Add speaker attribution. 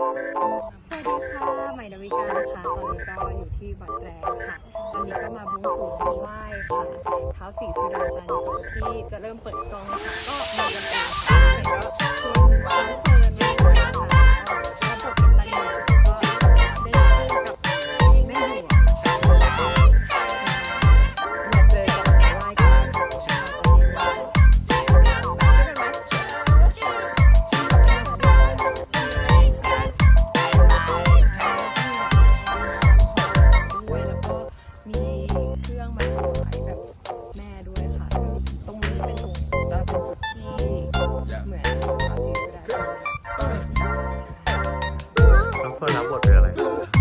Speaker 1: สวัสดีค่ะใหม่ดาวิกานะคะตอนนี้ก็อยู่ที่วัดแรงค่ะวันนี้ก็มาบวงสรวงมาไหว้ค่ะเท้าวศรีสุดาจันทร์ที่จะเริ่มเปิดกองค่ะก็มากันเองค่ะ น้องเฟิร์นรับบทเป็นอะไร